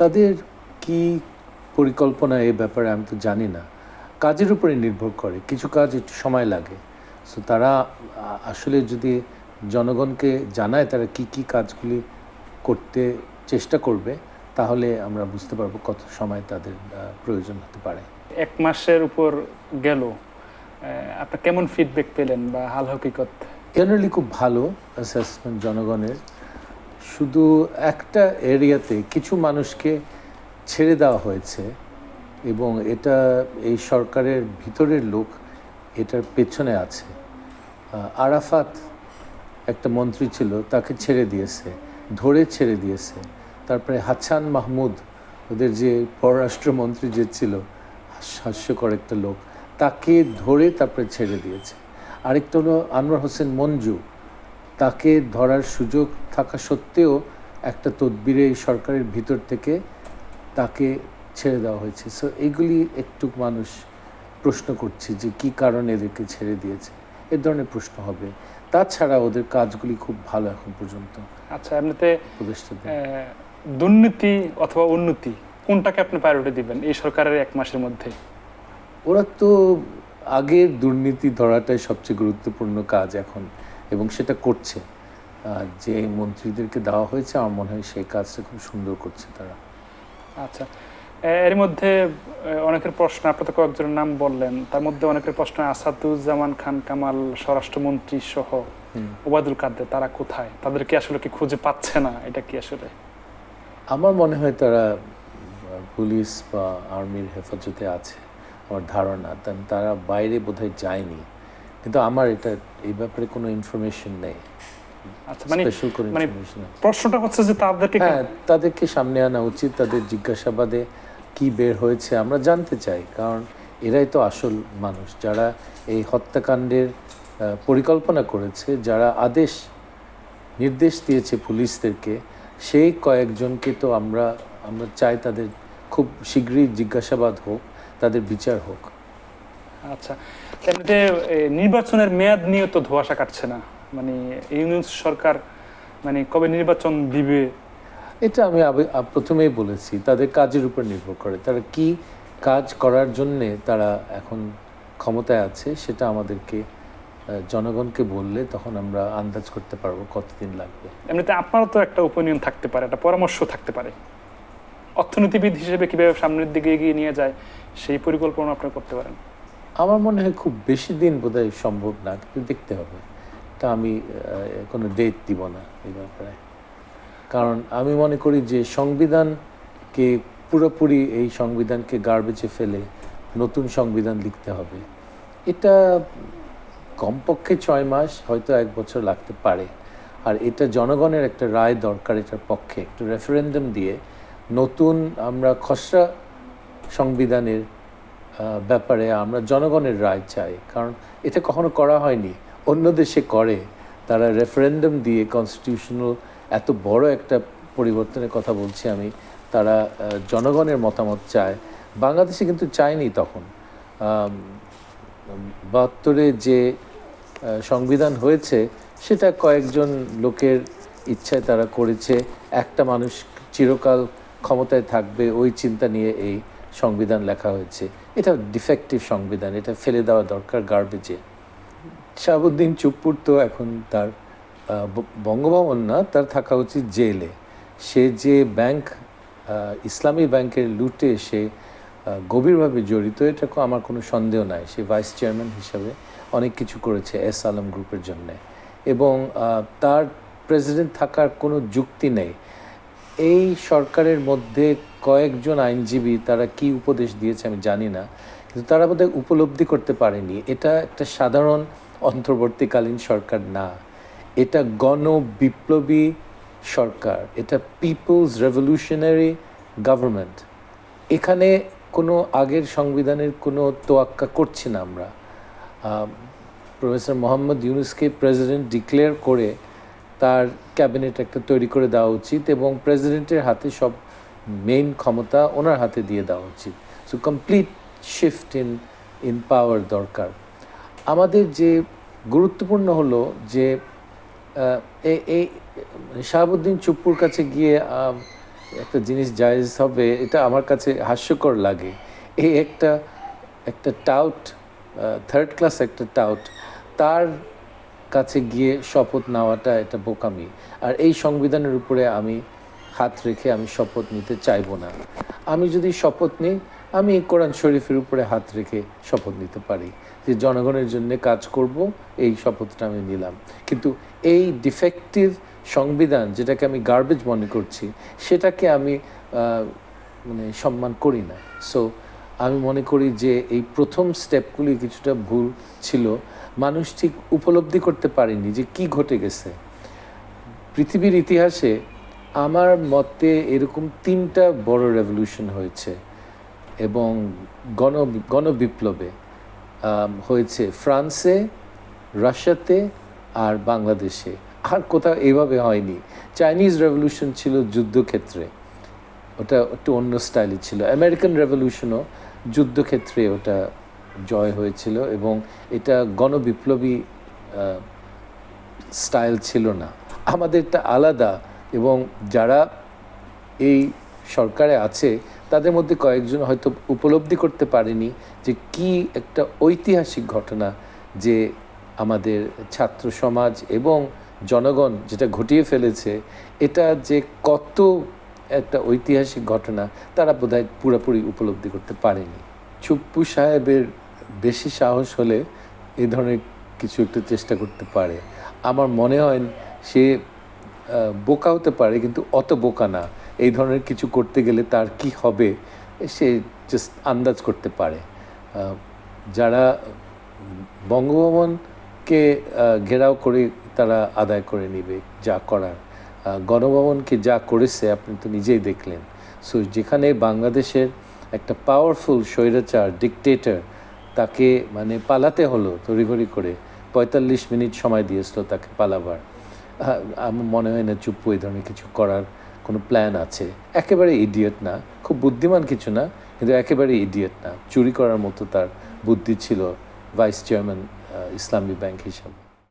তাদের কি পরিকল্পনা এই ব্যাপারে আমি তো জানি না। কাজের উপরে নির্ভর করে কিছু কাজ একটু সময় লাগে। সো তারা আসলে যদি জনগণকে জানায় তারা কি কি কাজগুলি করতে চেষ্টা করবে তাহলে আমরা বুঝতে পারব কত সময় তাদের প্রয়োজন হতে পারে। এক মাসের উপর গেল আহ, আপনি কেমন ফিডব্যাক পেলেন বা হাল হকিকত? জেনারেলি খুব ভালো অ্যাসেসমেন্ট জনগণের। শুধু একটা এরিয়াতে কিছু মানুষকে ছেড়ে দেওয়া হয়েছে এবং এটা এই সরকারের ভিতরের লোক এটার পেছনে আছে। আরাফাত একটা মন্ত্রী ছিল, তাকে ছেড়ে দিয়েছে, ধরে ছেড়ে দিয়েছে। তারপরে হাসান মাহমুদ, ওদের যে পররাষ্ট্রমন্ত্রী যে ছিল, হাস্যকর একটা লোক, তাকে ধরে তারপরে ছেড়ে দিয়েছে। আরেকটা হলো আনোয়ার হোসেন মঞ্জু তাকে ধরার সুযোগ থাকা সত্ত্বেও একটা তদবিরে এই সরকারের ভিতর থেকে তাকে ছেড়ে দেওয়া হয়েছে। সো এইগুলি একটু মানুষ প্রশ্ন করছে যে কি কারণে এদেরকে ছেড়ে দিয়েছে। এ ধরনের প্রশ্ন হবে। তাছাড়া ওদের কাজগুলি খুব ভালো এখন পর্যন্ত। আচ্ছা এমনিতে দুর্নীতি অথবা উন্নতি কোনটাকে আপনি প্রায়োরিটি দিবেন এই সরকারের এক মাসের মধ্যে? ওরা তো আগের দুর্নীতি ধরাটাই সবচেয়ে গুরুত্বপূর্ণ কাজ এখন এবং সেটা করছে। যে মন্ত্রীদেরকে দেওয়া হয়েছে আমার মনে হয় সেই কাজটা খুব সুন্দর করছে তারা। আচ্ছা এর মধ্যে অনেকের প্রশ্ন আপনি তো কয়েকজনের নাম বললেন তার মধ্যে অনেকের প্রশ্ন আসাদুজ্জামান খান কামাল স্বরাষ্ট্রমন্ত্রী সহ। ওবায়দুল কাদের তারা কোথায়? তাদেরকে আসলে কি খুঁজে পাচ্ছে না? এটা কি আসলে? আমার মনে হয় তারা পুলিশ বা আর্মির হেফাজতে আছে। আমার ধারণা তারা বাইরে বোধহয় যায়নি। কিন্তু আমার এটা এই ব্যাপারে কোনো ইনফরমেশন নেই। আচ্ছা মানে মানে ইনফরমেশন প্রশ্নটা হচ্ছে যে তাদেরকে হ্যাঁ তাদেরকে সামনে আনা উচিত তাদের জিজ্ঞাসাবাদে কি বের হয়েছে আমরা জানতে চাই। কারণ এরাই তো আসল মানুষ যারা এই হত্যাকাণ্ডের পরিকল্পনা করেছে যারা আদেশ নির্দেশ দিয়েছে পুলিশদেরকে সেই কয়েকজনকে তো আমরা আমরা চাই তাদের খুব শীঘ্রই জিজ্ঞাসাবাদ হোক। তাদের বিচার হোক। আচ্ছা এমনিতে নির্বাচনের মেয়াদ নিয়ে তো ধোঁয়াশা কাটছে না। মানে ইউনিয়ন সরকার মানে কবে নির্বাচন দিবে? এটা আমি প্রথমেই বলেছি তাদের কাজের উপর নির্ভর করে। তারা কি কাজ করার জন্যে তারা এখন ক্ষমতায় আছে সেটা আমাদেরকে জনগণকে বললে তখন আমরা আন্দাজ করতে পারব কতদিন লাগবে। এমনিতে আপনারও তো একটা ওপিনিয়ন থাকতে পারে একটা পরামর্শ থাকতে পারে। অর্থনীতিবিদ হিসেবে কীভাবে সামনের দিকে এগিয়ে নিয়ে যায়, সেই পরিকল্পনা আপনি করতে পারেন। আমার মনে হয় খুব বেশি দিন বোধহয় সম্ভব না, কিন্তু দেখতে হবে। তা আমি কোনো ডেট দিব না এই ব্যাপারে। কারণ আমি মনে করি যে সংবিধানকে পুরোপুরি এই সংবিধানকে গার্বেজে ফেলে নতুন সংবিধান লিখতে হবে। এটা কমপক্ষে ছয় মাস, হয়তো এক বছর লাগতে পারে। আর এটা জনগণের একটা রায় দরকার এটার পক্ষে। একটু রেফারেন্ডাম দিয়ে নতুন আমরা খসড়া সংবিধানের ব্যাপারে আমরা জনগণের রায় চাই। কারণ এটা কখনো করা হয়নি। অন্য দেশে করে, তারা রেফারেন্ডাম দিয়ে কনস্টিটিউশনাল এত বড় একটা পরিবর্তনের কথা বলছি আমি, তারা জনগণের মতামত চায়। বাংলাদেশে কিন্তু চায়নি তখন। বাহাত্তরে যে সংবিধান হয়েছে, সেটা কয়েকজন লোকের ইচ্ছায় তারা করেছে। একটা মানুষ চিরকাল ক্ষমতায় থাকবে, ওই চিন্তা নিয়ে এই সংবিধান লেখা হয়েছে। এটা ডিফেক্টিভ সংবিধান, এটা ফেলে দেওয়া দরকার গার্বেজে শাহাবুদ্দিন চুপ্পুর তো এখন তার বঙ্গভবন না, তার থাকা উচিত জেলে। সে যে ব্যাংক ইসলামী ব্যাংকের লুটে সে গভীরভাবে জড়িত, এটা আমার কোনো সন্দেহ নাই। সে ভাইস চেয়ারম্যান হিসাবে অনেক কিছু করেছে এস আলম গ্রুপের জন্য। এবং তার প্রেসিডেন্ট থাকার কোনো যুক্তি নেই। এই সরকারের মধ্যে কয়েকজন আইনজীবী তারা কি উপদেশ দিয়েছে আমি জানি না, কিন্তু তারা বোধহয় উপলব্ধি করতে পারেনি। এটা একটা সাধারণ অন্তর্বর্তীকালীন সরকার না। এটা গণ বিপ্লবী সরকার। এটা পিপলস রেভলিউশনারি গভর্নমেন্ট এখানে কোনো আগের সংবিধানের কোনো তোয়াক্কা করছি না আমরা। প্রফেসর মোহাম্মদ ইউনুসকে প্রেসিডেন্ট ডিক্লেয়ার করে তার ক্যাবিনেট একটা তৈরি করে দেওয়া উচিত এবং প্রেসিডেন্টের হাতে সব মেইন ক্ষমতা ওনার হাতে দিয়ে দেওয়া উচিত। So complete shift in in power দরকার। আমাদের যে গুরুত্বপূর্ণ হলো যে এই শাহাবুদ্দিন চুপ্পুর কাছে গিয়ে একটা জিনিস জায়েজ হবে, এটা আমার কাছে হাস্যকর লাগে। এই একটা একটা টাউট থার্ড ক্লাস একটা টাউট তার কাছে গিয়ে শপথ নেওয়াটা এটা বোকামি। আর এই সংবিধানের উপরে আমি হাত রেখে আমি শপথ নিতে চাইব না। আমি যদি শপথ নিই, আমি কোরআন শরীফের উপরে হাত রেখে শপথ নিতে পারি যে জনগণের জন্য কাজ করব, এই শপথটা আমি নিলাম। কিন্তু এই ডিফেক্টিভ সংবিধান যেটাকে আমি গার্বেজ মনে করছি, সেটাকে আমি মানে সম্মান করি না। সো আমি মনে করি যে এই প্রথম স্টেপগুলি কিছুটা ভুল ছিল। মানুষ ঠিক উপলব্ধি করতে পারেনি যে কি ঘটে গেছে। পৃথিবীর ইতিহাসে আমার মতে এরকম তিনটা বড় রেভলিউশন হয়েছে এবং গণ, গণবিপ্লবে হয়েছে ফ্রান্সে, রাশিয়াতে আর বাংলাদেশে। আর কোথাও এইভাবে হয়নি। চাইনিজ রেভলিউশন ছিল যুদ্ধক্ষেত্রে। ওটা একটু অন্য স্টাইলে ছিল। আমেরিকান রেভলিউশনও যুদ্ধক্ষেত্রে ওটা জয় হয়েছিল এবং এটা গণবিপ্লবী স্টাইল ছিল না। আমাদেরটা আলাদা এবং যারা এই সরকারে আছে, তাদের মধ্যে কয়েকজন হয়তো উপলব্ধি করতে পারেনি যে কি একটা ঐতিহাসিক ঘটনা যে আমাদের ছাত্র সমাজ এবং জনগণ যেটা ঘটিয়ে ফেলেছে, এটা যে কত একটা ঐতিহাসিক ঘটনা তারা বোধহয় পুরোপুরি উপলব্ধি করতে পারেনি। চুপ্পু সাহেবের বেশি সাহস হলে এই ধরনের কিছু একটা চেষ্টা করতে পারে। আমার মনে হয় সে বোকা হতে পারে কিন্তু অত বোকা না। এই ধরনের কিছু করতে গেলে তার কি হবে, সে জাস্ট আন্দাজ করতে পারে। যারা বঙ্গভবনকে ঘেরাও করে তারা আদায় করে নেবে যা করার। গণভবনকে যা করেছে আপনি তো নিজেই দেখলেন। সো যেখানে বাংলাদেশের একটা পাওয়ারফুল স্বৈরাচার ডিকটেটর তাকে মানে পালাতে হলো তড়িঘড়ি করে। পঁয়তাল্লিশ মিনিট সময় দিয়েছিল তাকে পালাবার। আমার মনে হয় না চুপ্পু এই ধরনের কিছু করার কোনো প্ল্যান আছে। একেবারে ইডিয়েট না। খুব বুদ্ধিমান কিছু না, কিন্তু একেবারে ইডিয়েট না। চুরি করার মতো তার বুদ্ধি ছিল ভাইস চেয়ারম্যান ইসলামী ব্যাংক হিসাবে।